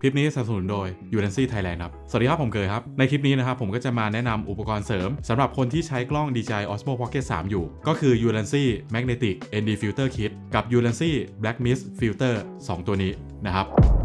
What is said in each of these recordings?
คลิปนี้สนับสนุนโดย u r a n c y Thailand ครับ สวัสดีครับ ผมเกยครับ ในคลิปนี้นะครับผมก็จะมาแนะนำอุปกรณ์เสริมสำหรับคนที่ใช้กล้อง DJI Osmo Pocket 3 อยู่ ก็คือ u r e n c y Magnetic ND Filter Kit กับ u r e n c y Black Mist Filter 2 ตัวนี้นะครับ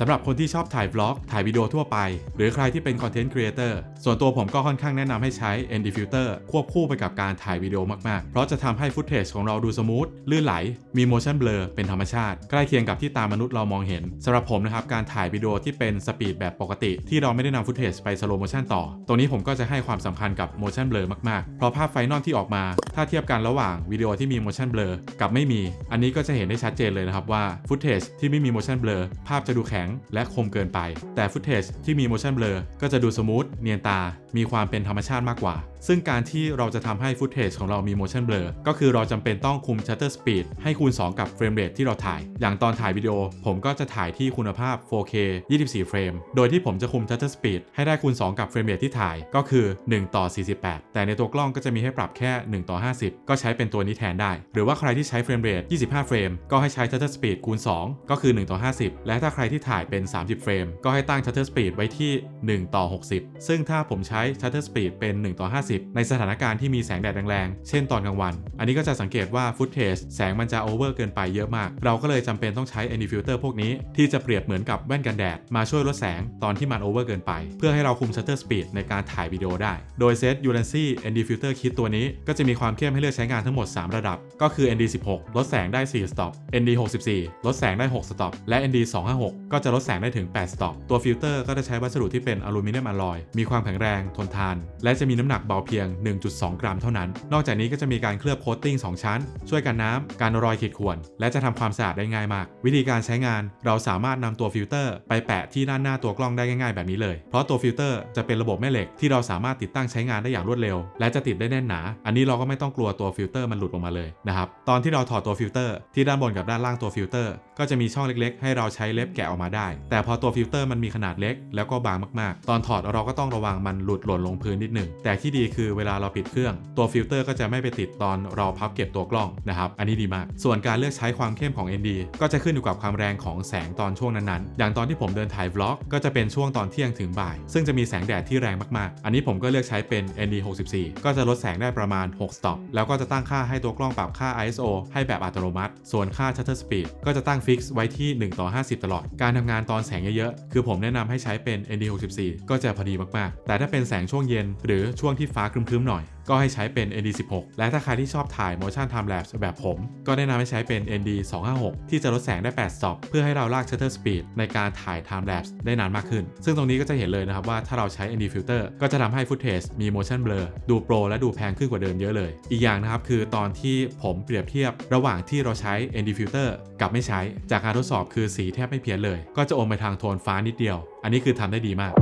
สำหรับคนที่ชอบถ่ายบล็อก ถ่ายวิดีโอทั่วไป หรือใครที่เป็นคอนเทนต์ครีเอเตอร์ส่วนตัวผมก็ค่อนข้างแนะนำให้ใช้ ND Filter ควบคู่ไปกับการถ่ายวิดีโอมากๆ เพราะจะทำให้ฟุตเทจของเราดูสมูทลื่นไหล มี motion blur เป็นธรรมชาติ ใกล้เคียงกับที่ตามนุษย์เรามองเห็นสำหรับผมนะครับการถ่ายวิดีโอที่เป็นสปีดแบบปกติ ที่เราไม่ได้นำฟุตเทจไปสโลโมชันต่อ ตรงนี้ผมก็จะให้ความสำคัญกับ motion blur มากๆ เพราะภาพไฟนอลที่ออกมา ถ้าเทียบกันระหว่างวิดีโอที่มี motion blur กับไม่มี อันนี้ก็จะเห็นได้ชัดเจนเลยนะครับว่าฟุตเทจที่ไม่มี motion blur ภาพจะดูแข็งและคมเกินไป แต่ฟุตเทจที่มี motion blur ก็จะดูสมูทเนียนตา มีความเป็นธรรมชาติมากกว่าซึ่งการที่เราจะทำให้ฟุตเทจของเรามี motion blur ก็คือเราจำเป็นต้องคุม shutter speed ให้คูณ 2 กับเฟรมเรทที่เราถ่าย อย่างตอนถ่ายวิดีโอ ผมก็จะถ่ายที่คุณภาพ 4K 24 เฟรม โดยที่ผมจะคุม shutter speed ให้ได้คูณ 2 กับเฟรมเรทที่ถ่าย ก็คือ 1 ต่อ 48 แต่ในตัวกล้องก็จะมีให้ปรับแค่ 1 ต่อ 50 ก็ใช้เป็นตัวนี้แทนได้ หรือว่าใครที่ใช้เฟรมเรท25 เฟรม ก็ให้ใช้ shutter speed คูณ 2 ก็คือ 1 ต่อ 50 และถ้าใครที่ถ่ายเป็น 30 เฟรม ก็ให้ตั้ง shutter speed ไว้ที่ 1 ต่อ 60 ซึ่งถ้าผมใช้ shutter speed เป็น 1 ต่อ 50ในสถานการณ์ที่มีแสงแดดแรงๆ เช่นตอนกลางวัน อันนี้ก็จะสังเกตว่าฟุตเทจแสงมันจะโอเวอร์เกินไปเยอะมาก เราก็เลยจำเป็นต้องใช้ ND filter พวกนี้ ที่จะเปรียบเหมือนกับแว่นกันแดด มาช่วยลดแสงตอนที่มันโอเวอร์เกินไป เพื่อให้เราคุม shutter speed ในการถ่ายวิดีโอได้ โดยเซต u r a n c y ND filter kit ตัวนี้ก็จะมีความเข้มให้เลือกใช้งานทั้งหมด 3 ระดับ ก็คือ ND 16 ลดแสงได้4 stop ND 64 ลดแสงได้6 stop และ ND 256 ก็จะลดแสงได้ถึง8 stop ตัวฟิลเตอร์ก็จะใช้วัสดุที่เป็นอลูมิเนียมอลลอย มีความแข็งแรง ทนทาน และจะมีน้ำหนักเบาเพียง 1.2 กรัมเท่านั้น นอกจากนี้ก็จะมีการเคลือบโคตติ้ง2 ชั้น ช่วยกันน้ำการรอยขีดข่วน และจะทำความสะอาดได้ง่ายมาก วิธีการใช้งานเราสามารถนำตัวฟิลเตอร์ไปแปะที่ด้านหน้าตัวกล้องได้ง่ายๆ แบบนี้เลย เพราะตัวฟิลเตอร์จะเป็นระบบแม่เหล็กที่เราสามารถติดตั้งใช้งานได้อย่างรวดเร็ว และจะติดได้แน่นหนา อันนี้เราก็ไม่ต้องกลัวตัวฟิลเตอร์มันหลุดออกมาเลยนะครับตอนที่เราถอดตัวฟิลเตอร์ที่ด้านบนกับด้านล่างตัวฟิลเตอร์ก็จะมีช่องเล็กๆ ให้เราใช้เล็บแกะออกมาได้ แต่พอตัวฟิลเตอร์มันมีขนาดเล็ก แล้วก็บางมากๆ ตอนถอดเราก็ต้องระวังมันหลุดหล่นลงพื้นนิดหนึ่งแต่ที่ดีคือเวลาเราปิดเครื่อง ตัวฟิลเตอร์ก็จะไม่ไปติดตอนเราพับเก็บตัวกล้องนะครับอันนี้ดีมาก ส่วนการเลือกใช้ความเข้มของ ND ก็จะขึ้นอยู่กับความแรงของแสงตอนช่วงนั้นๆ อย่างตอนที่ผมเดินถ่ายวล็อกก็จะเป็นช่วงตอนเที่ยงถึงบ่าย ซึ่งจะมีแสงแดดที่แรงมากๆ อันนี้ผมก็เลือกใช้เป็น ND 64ก็จะลดแสงได้ประมาณ 6 stop แล้วก็จะตั้งค่าให้ตัวกล้องปรับค่า ISO ให้แบบอัตโนมัติ ส่วนค่า shutter speed ก็จะตั้งฟิกซ์ไว้ที่ 1 ต่อ 50 ตลอด การทำงานตอนแสงเยอะๆ คือผมแนะนำให้ใช้เป็น ND 64ก็จะพอดีมากๆ แต่ถ้าเป็นแสงช่วงเย็น หรือช่วงที่ฟ้าครึ้มๆหน่อย ก็ให้ใช้เป็น ND 16และถ้าใครที่ชอบถ่าย motion time lapse แบบผม ก็แนะนำให้ใช้เป็น ND 256ที่จะลดแสงได้8 stop เพื่อให้เราลาก shutter speed ในการถ่าย time lapse ได้นานมากขึ้น ซึ่งตรงนี้ก็จะเห็นเลยนะครับว่าถ้าเราใช้ ND filter ก็จะทำให้ footage มี motion blur ดูโปรและดูแพงขึ้นกว่าเดิมเยอะเลย อีกอย่างนะครับคือตอนที่ผมเปรียบเทียบระหว่างที่เราใช้ ND filter กับไม่ใช้ จากการทดสอบคือสีแทบไม่เพี้ยนเลย ก็จะอมไปทางโทนฟ้านิดเดียว อันนี้คือทำได้ดีมาก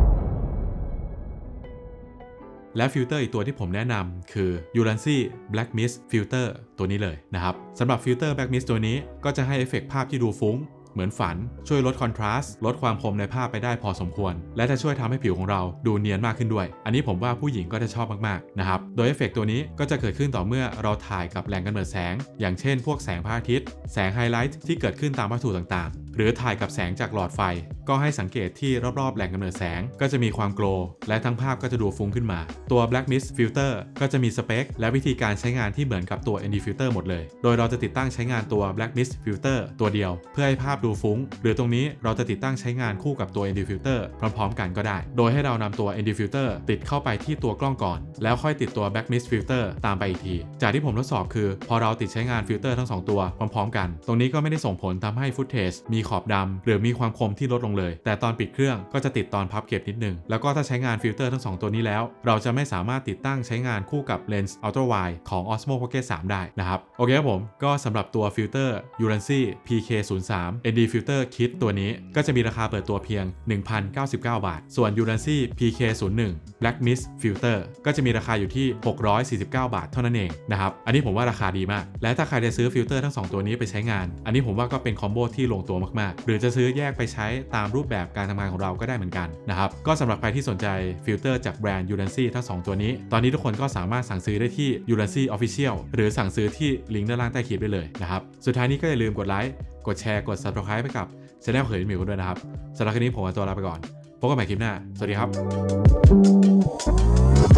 และฟิลเตอร์อีกตัวที่ผมแนะนำคือ u r a n c y Black Mist Filter ตัวนี้เลยนะครับสำหรับฟิลเตอร์ Black Mist ตัวนี้ก็จะให้เอฟเฟกต์ภาพที่ดูฟุ้งเหมือนฝันช่วยลดคอนทราสต์ลดความคมในภาพไปได้พอสมควร และจะช่วยทำให้ผิวของเราดูเนียนมากขึ้นด้วย อันนี้ผมว่าผู้หญิงก็จะชอบมากๆนะครับ โดยเอฟเฟกต์ตัวนี้ก็จะเกิดขึ้นต่อเมื่อเราถ่ายกับแหล่งกำเนิดแสง อย่างเช่นพวกแสงพระอาทิตย์ แสงไฮไลท์ที่เกิดขึ้นตามวัตถุต่างๆ หรือถ่ายกับแสงจากหลอดไฟ ก็ให้สังเกตที่รอบๆ แหล่งกำเนิดแสง ก็จะมีความโกลและทั้งภาพก็จะดูฟุ้งขึ้นมา ตัว Black Mist Filter ก็จะมีสเปคและวิธีการใช้งานที่เหมือนกับตัว ND Filter หมดเลย โดยเราจะติดตั้งใช้งานตัว Black Mist Filter ตัวเดียว เพื่อให้ภาพดูฟุ้ง หรือตรงนี้เราจะติดตั้งใช้งานคู่กับตัว ND Filter พร้อมๆ กันก็ได้ โดยให้เรานำตัว ND Filter ติดเข้าไปที่ตัวกล้องก่อน แล้วค่อยติดตัว Black Mist Filter ตามไปอีกที จากที่ผมทดสอบคือ พอเราติดใช้งานฟิลเตอร์ทั้งสองตัวพร้อมๆ กัน ตรงนี้ก็ไม่ได้ส่งผลทำให้ฟุตเทจมีขอบดำหรือมีความคมที่ลดลงเลย แต่ตอนปิดเครื่องก็จะติดตอนพับเก็บนิดนึง แล้วก็ถ้าใช้งานฟิลเตอร์ทั้งสองตัวนี้แล้ว เราจะไม่สามารถติดตั้งใช้งานคู่กับเลนส์ Ultra Wide ของ Osmo Pocket 3 ได้นะครับ โอเคครับผม ก็สำหรับตัวฟิลเตอร์ u r a n c y PK03 ND Filter Kit ตัวนี้ก็จะมีราคาเปิดตัวเพียง 1,099 บาท ส่วน u r a n c y PK01 Black Mist Filter ก็จะมีราคาอยู่ที่ 649 บาทเท่านั้นเองนะครับ อันนี้ผมว่าราคาดีมาก และถ้าใครจะซื้อฟิลเตอร์ทั้ง 2 ตัวนี้ไปใช้งาน อันนี้ผมว่าก็เป็นคอมโบที่ลงตัวมากๆหรือจะซื้อแยกไปใช้ตามรูปแบบการทำงานของเราก็ได้เหมือนกันนะครับ ก็สำหรับใครที่สนใจฟิลเตอร์จากแบรนด์ u l a n c y ทั้ง2ตัวนี้ ตอนนี้ทุกคนก็สามารถสั่งซื้อได้ที่ u l a n c y Official หรือสั่งซื้อที่ลิงก์ด้านล่างใต้คลิปได้เลยนะครับ สุดท้ายนี้ก็อย่าลืมกดไลค์ กดแชร์ กด subscribe ไปกับช anel เขยหมิวกันด้วยนะครับสำหรับคลิปนี้ผมขอตัวลาไปก่อนพบกันใหม่คลิปหน้า สวัสดีครับ